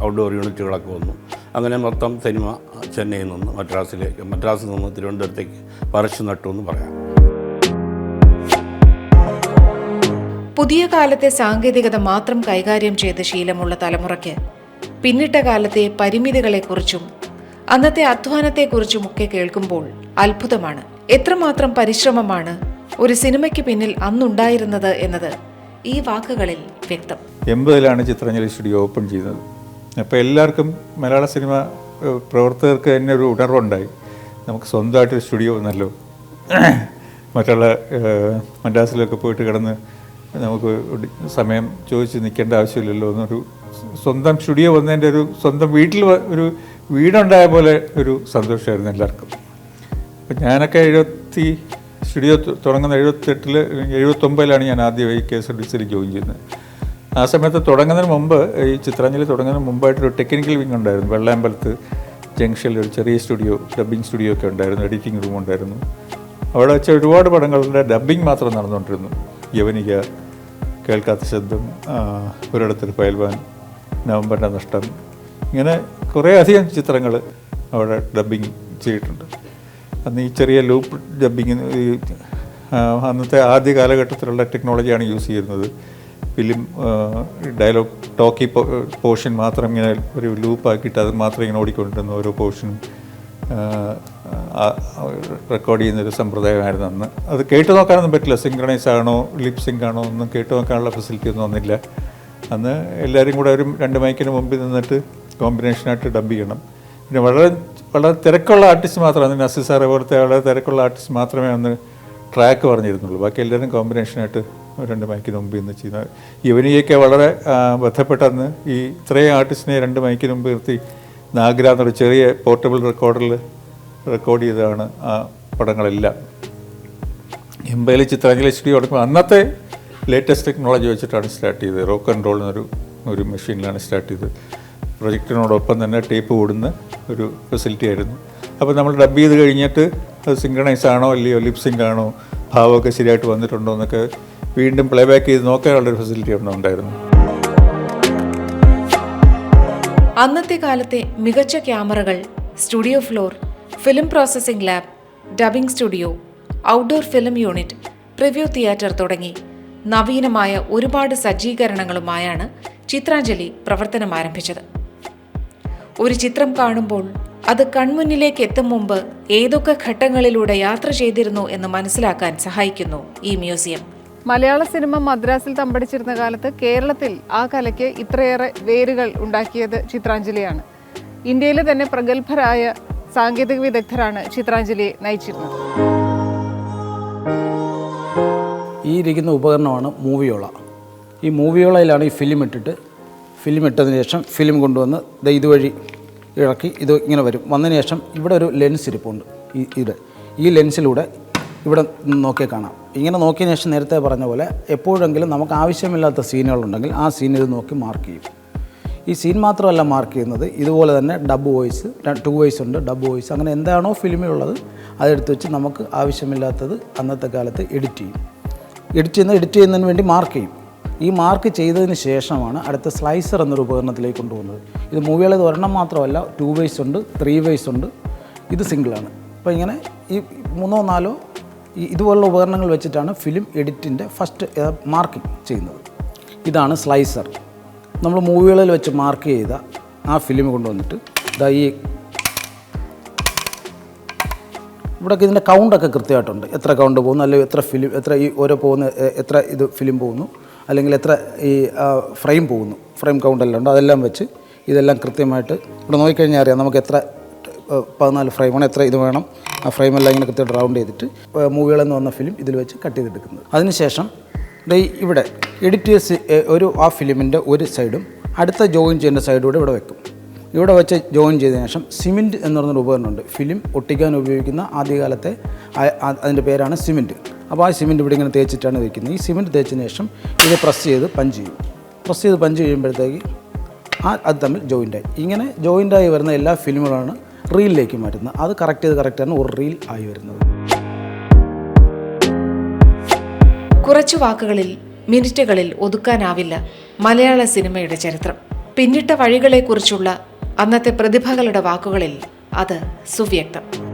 ഔട്ട്ഡോർ യൂണിറ്റുകളൊക്കെ വന്നു. അങ്ങനെ മൊത്തം സിനിമ ചെന്നൈയിൽ നിന്ന് മദ്രാസിലേക്ക് മദ്രാസിൽ നിന്ന് തിരുവനന്തപുരത്തേക്ക് പറിച്ചു നട്ടു എന്ന് പറയാം. പുതിയ കാലത്തെ സാങ്കേതികത മാത്രം കൈകാര്യം ചെയ്ത് ശീലമുള്ള തലമുറയ്ക്ക് പിന്നിട്ട കാലത്തെ പരിമിതികളെക്കുറിച്ചും അന്നത്തെ അധ്വാനത്തെക്കുറിച്ചും ഒക്കെ കേൾക്കുമ്പോൾ അത്ഭുതമാണ്. എത്രമാത്രം പരിശ്രമമാണ് ഒരു സിനിമയ്ക്ക് പിന്നിൽ അന്നുണ്ടായിരുന്നത് എന്നത് ഈ വാക്കുകളിൽ വ്യക്തം. എൺപതിലാണ് ചിത്രാഞ്ജലി സ്റ്റുഡിയോ ഓപ്പൺ ചെയ്തത്. അപ്പോൾ എല്ലാവർക്കും മലയാള സിനിമ പ്രവർത്തകർക്ക് തന്നെ ഒരു ഉണർവുണ്ടായി. നമുക്ക് സ്വന്തമായിട്ടൊരു സ്റ്റുഡിയോ വന്നല്ലോ മറ്റുള്ള മദ്രാസിലൊക്കെ പോയിട്ട് കിടന്ന് നമുക്ക് സമയം ചോദിച്ച് നിൽക്കേണ്ട ആവശ്യമില്ലല്ലോ എന്നൊരു സ്വന്തം സ്റ്റുഡിയോ വന്നതിന്റെ ഒരു സ്വന്തം വീട്ടിൽ ഒരു വീടുണ്ടായ പോലെ ഒരു സന്തോഷമായിരുന്നു എല്ലാവർക്കും. അപ്പം ഞാനൊക്കെ എഴുപത്തി സ്റ്റുഡിയോ തുടങ്ങുന്ന എഴുപത്തെട്ടിൽ എഴുപത്തൊമ്പതിലാണ് ഞാൻ ആദ്യമായി കെ എസ് ഡി സിയിൽ ജോയിൻ ചെയ്യുന്നത്. ആ സമയത്ത് തുടങ്ങുന്നതിന് മുമ്പ് ഈ ചിത്രാഞ്ജലി തുടങ്ങുന്നതിന് മുമ്പായിട്ടൊരു ടെക്നിക്കൽ വിങ് ഉണ്ടായിരുന്നു. വെള്ളാമ്പലത്ത് ജംഗ്ഷനിൽ ഒരു ചെറിയ സ്റ്റുഡിയോ ഡബ്ബിംഗ് സ്റ്റുഡിയോ ഒക്കെ ഉണ്ടായിരുന്നു എഡിറ്റിംഗ് റൂം ഉണ്ടായിരുന്നു. അവിടെ വെച്ച ഒരുപാട് പടങ്ങളുടെ ഡബ്ബിംഗ് മാത്രം നടന്നുകൊണ്ടിരുന്നു. യവനിക കേൾക്കാത്ത ശബ്ദം ഒരിടത്തൊരു പയൽവാൻ നവംബറിന്റെ നഷ്ടം ഇങ്ങനെ കുറേ അധികം ചിത്രങ്ങൾ അവിടെ ഡബ്ബിങ് ചെയ്തിട്ടുണ്ട്. അന്ന് ഈ ചെറിയ ലൂപ്പ് ഡബ്ബിങ് അന്നത്തെ ആദ്യ കാലഘട്ടത്തിലുള്ള ടെക്നോളജിയാണ് യൂസ് ചെയ്യുന്നത്. ഫിലിം ഡയലോഗ് ടോക്കി പോർഷൻ മാത്രം ഇങ്ങനെ ഒരു ലൂപ്പാക്കിയിട്ട് അത് മാത്രം ഇങ്ങനെ ഓടിക്കൊണ്ടിരുന്ന ഓരോ പോർഷനും റെക്കോർഡ് ചെയ്യുന്നൊരു സമ്പ്രദായമായിരുന്നു അന്ന്. അത് കേട്ട് നോക്കാനൊന്നും പറ്റില്ല. സിങ്ക്രണൈസ് ആണോ ലിപ് സിങ്ക് ആണോ ഒന്നും കേട്ട് നോക്കാനുള്ള ഫെസിലിറ്റി ഒന്നും വന്നില്ല. അന്ന് എല്ലാവരും കൂടെ ഒരു രണ്ട് മൈക്കിന് മുമ്പിൽ നിന്നിട്ട് കോമ്പിനേഷനായിട്ട് ഡബ് ചെയ്യണം. പിന്നെ വളരെ വളരെ തിരക്കുള്ള ആർട്ടിസ്റ്റ് മാത്രമാണ്. നസീർ സാറെ പോലത്തെ വളരെ തിരക്കുള്ള ആർട്ടിസ്റ്റ് മാത്രമേ അന്ന് ട്രാക്ക് പറഞ്ഞിരുന്നുള്ളൂ. ബാക്കി എല്ലാവരും കോമ്പിനേഷനായിട്ട് രണ്ട് മൈക്കിന് മുമ്പിൽ നിന്ന് ചെയ്യുന്നത് യുവനിയൊക്കെ വളരെ ബന്ധപ്പെട്ടെന്ന് ഈ ഇത്രയും ആർട്ടിസ്റ്റിനെ രണ്ട് മൈക്കിന് മുമ്പ് നിർത്തി നാഗ്ര എന്നൊരു ചെറിയ പോർട്ടബിൾ റെക്കോർഡിൽ റെക്കോർഡ് ചെയ്തതാണ് ആ പടങ്ങളെല്ലാം. എംബയിൽ ചിത്രാഞ്ജലി സ്റ്റുഡിയോ തുടങ്ങുമ്പോൾ അന്നത്തെ ലേറ്റസ്റ്റ് ടെക്നോളജി വെച്ചിട്ടാണ് സ്റ്റാർട്ട് ചെയ്തത്. റോക്ക് ആൻഡ് റോൾ എന്നൊരു ഒരു മെഷീനിലാണ് സ്റ്റാർട്ട് ചെയ്തത്. പ്രൊജക്റ്റിനോടൊപ്പം തന്നെ ടേപ്പ് ഓടുന്ന ഒരു ഫെസിലിറ്റി ആയിരുന്നു. അപ്പോൾ നമ്മൾ ഡബ് ചെയ്ത് കഴിഞ്ഞിട്ട് അത് സിങ്ക്രണൈസ് ആണോ അല്ലയോ ലിപ് ആണോ ഭാവമൊക്കെ ശരിയായിട്ട് വന്നിട്ടുണ്ടോ എന്നൊക്കെ വീണ്ടും പ്ലേ ബാക്ക് ചെയ്ത് നോക്കാനുള്ളൊരു ഫെസിലിറ്റി അവിടെ ഉണ്ടായിരുന്നു. അന്നത്തെ കാലത്തെ മികച്ച ക്യാമറകൾ studio floor film processing lab dubbing studio outdoor film unit preview theatre തുടങ്ങി നവീനമായ ഒരുപാട് സജ്ജീകരണങ്ങളുമായാണ് ചിത്രാഞ്ജലി പ്രവർത്തനം ആരംഭിച്ചത് ഒരു ചിത്രം കാണുമ്പോൾ അത് കൺമുന്നിലേക്ക് എത്തും മുമ്പ് ഏതൊക്കെ ഘട്ടങ്ങളിലൂടെ യാത്ര ചെയ്തിരുന്നു എന്ന് മനസ്സിലാക്കാൻ സഹായിക്കുന്നു ഈ മ്യൂസിയം. മലയാള സിനിമ മദ്രാസിൽ തമ്പടിച്ചിരുന്ന കാലത്ത് കേരളത്തിൽ ആ കലയ്ക്ക് ഇത്രയേറെ വേരുകൾ ഉണ്ടാക്കിയത് ചിത്രാഞ്ജലിയാണ്. ഇന്ത്യയിലെ തന്നെ പ്രഗത്ഭരായ സാങ്കേതിക വിദഗ്ധരാണ് ചിത്രാഞ്ജലിയെ നയിച്ചിരുന്നത്. ഈ ഇരിക്കുന്ന ഉപകരണമാണ് മൂവിയോള. ഈ മൂവിയോളയിലാണ് ഈ ഫിലിം ഇട്ടിട്ട് ഫിലിം ഇട്ടതിന് ശേഷം ഫിലിം കൊണ്ടുവന്ന് ദേ ഇതുവഴി ഇളക്കി ഇത് ഇങ്ങനെ വരും. വന്നതിന് ശേഷം ഇവിടെ ഒരു ലെൻസ് ഇരിപ്പുണ്ട്. ഈ ഇത്. ഈ ലെൻസിലൂടെ ഇവിടെ നോക്കി നോക്കിയാൽ കാണാം. ഇങ്ങനെ നോക്കിയതിന് ശേഷം നേരത്തെ പറഞ്ഞ പോലെ എപ്പോഴെങ്കിലും നമുക്ക് ആവശ്യമില്ലാത്ത സീനുകളുണ്ടെങ്കിൽ ആ സീൻ ഇത് നോക്കി മാർക്ക് ചെയ്യും. ഈ സീൻ മാത്രമല്ല മാർക്ക് ചെയ്യുന്നത് ഇതുപോലെ തന്നെ ഡബ് വോയിസ് ടു വോയിസ് ഉണ്ട് ഡബ് വോയിസ് അങ്ങനെ എന്താണോ ഫിലിമിലുള്ളത് അതെടുത്ത് വെച്ച് നമുക്ക് ആവശ്യമില്ലാത്തത് അന്നത്തെ കാലത്ത് എഡിറ്റ് ചെയ്യും. എഡിറ്റ് ചെയ്യുന്ന എഡിറ്റ് ചെയ്യുന്നതിന് വേണ്ടി മാർക്ക് ചെയ്യും. ഈ മാർക്ക് ചെയ്തതിന് ശേഷമാണ് അടുത്ത സ്ലൈസർ എന്നൊരു ഉപകരണത്തിലേക്ക് കൊണ്ടുപോകുന്നത്. ഇത് മൂവികളെ ഒരെണ്ണം മാത്രമല്ല ടു വേസ് ഉണ്ട് ത്രീ വേസ് ഉണ്ട്. ഇത് സിംഗിളാണ് അപ്പോൾ ഇങ്ങനെ ഈ മൂന്നോ നാലോ ഇതുപോലുള്ള ഉപകരണങ്ങൾ വെച്ചിട്ടാണ് ഫിലിം എഡിറ്റിന്റെ ഫസ്റ്റ് മാർക്കിംഗ് ചെയ്യുന്നത്. ഇതാണ് സ്ലൈസർ. നമ്മൾ മൂവികളിൽ വെച്ച് മാർക്ക് ചെയ്ത ആ ഫിലിം കൊണ്ടുവന്നിട്ട് ഇതാ ഈ ഇവിടെയൊക്കെ ഇതിന്റെ കൗണ്ടൊക്കെ കൃത്യമായിട്ടുണ്ട്. എത്ര കൗണ്ട് പോകുന്നു അല്ലെങ്കിൽ എത്ര ഫിലിം എത്ര ഈ ഓരോ പോകുന്ന എത്ര ഇത് ഫിലിം പോകുന്നു. അല്ലെങ്കിൽ എത്ര ഈ ഫ്രെയിം പോകുന്നു ഫ്രെയിം കൗണ്ടെല്ലാം ഉണ്ട് അതെല്ലാം വെച്ച് ഇതെല്ലാം കൃത്യമായിട്ട് ഇവിടെ നോക്കിക്കഴിഞ്ഞാൽ അറിയാം നമുക്ക് എത്ര പതിനാല് ഫ്രെയിമാണ് എത്ര ഇത് വേണം. ആ ഫ്രെയിമെല്ലാം ഇങ്ങനെ കൃത്യമായിട്ട് റൗണ്ട് ചെയ്തിട്ട് മൂവികളെന്ന് വന്ന ഫിലിം ഇതിൽ വെച്ച് കട്ട് ചെയ്തെടുക്കുന്നത്. അതിനുശേഷം ഇവിടെ എഡിറ്റേഴ്സ് ഒരു ആ ഫിലിമിന്റെ ഒരു സൈഡും അടുത്ത ജോയിൻ ചെയ്യേണ്ട സൈഡും കൂടെ ഇവിടെ വെക്കും. ഇവിടെ വെച്ച് ജോയിൻ ചെയ്തതിനു ശേഷം സിമെന്റ് എന്ന് പറഞ്ഞൊരു ഉപകരണമുണ്ട് ഫിലിം ഒട്ടിക്കാൻ ഉപയോഗിക്കുന്ന ആദ്യകാലത്തെ അതിന്റെ പേരാണ് സിമെന്റ് അപ്പോൾ ആ സിമെന്റ് ഇവിടെ ഇങ്ങനെ തേച്ചിട്ടാണ് വയ്ക്കുന്നത് ഈ സിമെന്റ് തേച്ചതിന് ശേഷം ഇത് പ്രസ് ചെയ്ത് പഞ്ച് ചെയ്യും. പ്രസ് ചെയ്ത് പഞ്ച് ചെയ്യുമ്പോഴത്തേക്ക് ആ അത് തമ്മിൽ ജോയിന്റായി. ഇങ്ങനെ ജോയിന്റായി വരുന്ന എല്ലാ ഫിലിമുകളാണ് റീലിലേക്ക് മാറ്റുന്നത്. അത് കറക്റ്റ് ചെയ്ത് കറക്റ്റാണ് ഒരു റീൽ ആയി വരുന്നത്. കുറച്ച് വാക്കുകളിൽ മിനിറ്റുകളിൽ ഒതുക്കാനാവില്ല മലയാള സിനിമയുടെ ചരിത്രം. പിന്നിട്ട വഴികളെക്കുറിച്ചുള്ള അന്നത്തെ പ്രതിഭകളുടെ വാക്കുകളിൽ അത് സുവ്യക്തം.